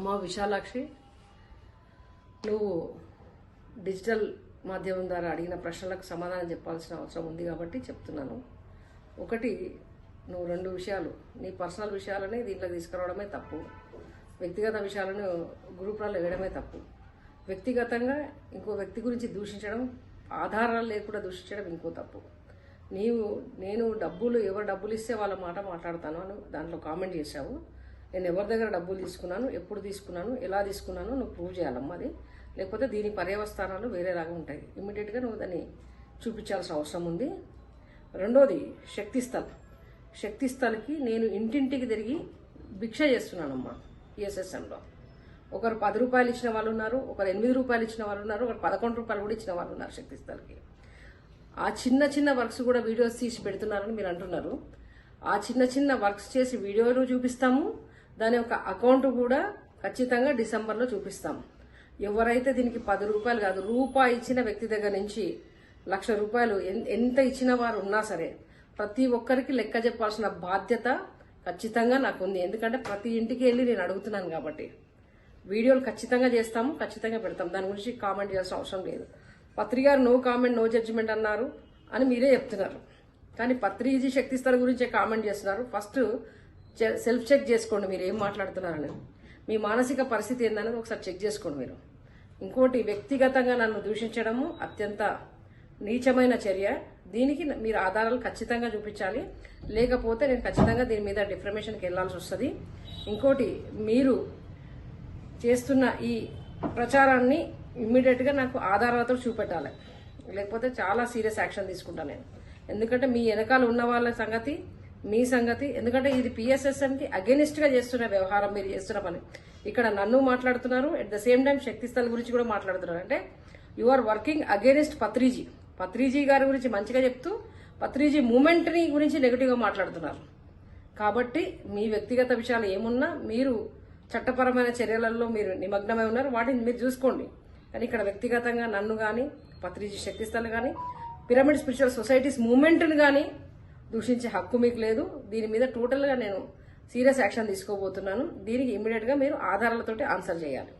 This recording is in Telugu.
అమ్మ విశాలాక్షి నువ్వు డిజిటల్ మాధ్యమం ద్వారా అడిగిన ప్రశ్నలకు సమాధానం చెప్పాల్సిన అవసరం ఉంది కాబట్టి చెప్తున్నాను. ఒకటి నువ్వు రెండు విషయాలు నీ పర్సనల్ విషయాలని దీంట్లో తీసుకురావడమే తప్పు. వ్యక్తిగత విషయాలను గ్రూపులలో వేయడమే తప్పు. వ్యక్తిగతంగా ఇంకో వ్యక్తి గురించి దూషించడం ఆధారాలు లేకుండా దూషించడం ఇంకో తప్పు. నీవు నేను డబ్బులు ఎవరు డబ్బులు ఇస్తే వాళ్ళ మాట మాట్లాడతాను అని దాంట్లో కామెంట్ చేశావు. నేను ఎవరి దగ్గర డబ్బులు తీసుకున్నాను ఎప్పుడు తీసుకున్నాను ఎలా తీసుకున్నాను నువ్వు ప్రూవ్ చేయాలమ్మా అది. లేకపోతే దీని పర్యవస్థానాలు వేరేలాగా ఉంటాయి. ఇమ్మీడియట్గా నువ్వు దాన్ని చూపించాల్సిన అవసరం ఉంది. రెండోది శక్తిస్థల్ శక్తిస్థల్కి నేను ఇంటింటికి తిరిగి భిక్ష చేస్తున్నానమ్మా పిఎస్ఎస్ఎంలో ఒకరు పది రూపాయలు ఇచ్చిన వాళ్ళు ఉన్నారు ఒకరు ఎనిమిది రూపాయలు ఇచ్చిన వాళ్ళు ఉన్నారు ఒకరు పదకొండు రూపాయలు కూడా ఇచ్చిన వాళ్ళు ఉన్నారు శక్తిస్థల్కి ఆ చిన్న చిన్న వర్క్స్ కూడా వీడియోస్ తీసి పెడుతున్నారని మీరు అంటున్నారు. ఆ చిన్న చిన్న వర్క్స్ చేసి వీడియోలు చూపిస్తాము దాని యొక్క అకౌంట్ కూడా ఖచ్చితంగా డిసెంబర్లో చూపిస్తాం. ఎవరైతే దీనికి పది రూపాయలు కాదు రూపాయి ఇచ్చిన వ్యక్తి దగ్గర నుంచి లక్ష రూపాయలు ఎంత ఇచ్చిన వారు ఉన్నా సరే ప్రతి ఒక్కరికి లెక్క చెప్పాల్సిన బాధ్యత ఖచ్చితంగా నాకు ఉంది. ఎందుకంటే ప్రతి ఇంటికి వెళ్ళి నేను అడుగుతున్నాను కాబట్టి. వీడియోలు ఖచ్చితంగా చేస్తాము ఖచ్చితంగా పెడతాం. దాని గురించి కామెంట్ చేయాల్సిన అవసరం లేదు. పత్రి గారు నో కామెంట్ నో జడ్జిమెంట్ అన్నారు అని మీరే చెప్తున్నారు. కానీ పత్రిజీ శక్తిస్థల గురించే కామెంట్ చేస్తున్నారు. ఫస్ట్ సెల్ఫ్ చెక్ చేసుకోండి మీరు ఏం మాట్లాడుతున్నారని మీ మానసిక పరిస్థితి ఏందనేది ఒకసారి చెక్ చేసుకోండి మీరు. ఇంకోటి వ్యక్తిగతంగా నన్ను దూషించడము అత్యంత నీచమైన చర్య. దీనికి మీరు ఆధారాలు ఖచ్చితంగా చూపించాలి. లేకపోతే నేను ఖచ్చితంగా దీని మీద డిఫర్మేషన్కి వెళ్ళాల్సి వస్తుంది. ఇంకోటి మీరు చేస్తున్న ఈ ప్రచారాన్ని ఇమ్మీడియట్గా నాకు ఆధారాలతో చూపెట్టాలి. లేకపోతే చాలా సీరియస్ యాక్షన్ తీసుకుంటాను నేను. ఎందుకంటే మీ వెనకాల ఉన్న వాళ్ళ సంగతి మీ సంగతి. ఎందుకంటే ఇది పిఎస్ఎస్ఎంకి అగెనిస్ట్గా చేస్తున్న వ్యవహారం మీరు చేస్తున్న పని. ఇక్కడ నన్ను మాట్లాడుతున్నారు. At the same time Shaktisthala గురించి కూడా మాట్లాడుతున్నారు. అంటే you are working against Patriji Patriji గారి గురించి మంచిగా చెప్తూ పత్రిజీ మూమెంట్ని గురించి నెగిటివ్గా మాట్లాడుతున్నారు. కాబట్టి మీ వ్యక్తిగత విషయాలు ఏమున్నా మీరు చట్టపరమైన చర్యలలో మీరు నిమగ్నమై ఉన్నారు. వాటిని మీరు చూసుకోండి. కానీ ఇక్కడ వ్యక్తిగతంగా నన్ను కానీ పత్రిజీ శక్తిస్థలు కానీ పిరమిడ్ స్పిరిచువల్ సొసైటీస్ మూమెంట్ని కానీ దూషించే హక్కు మీకు లేదు. దీని మీద టోటల్గా నేను సీరియస్ యాక్షన్ తీసుకోబోతున్నాను. దీనికి ఇమ్మీడియట్గా మీరు ఆధారాలతోటి ఆన్సర్ చేయాలి.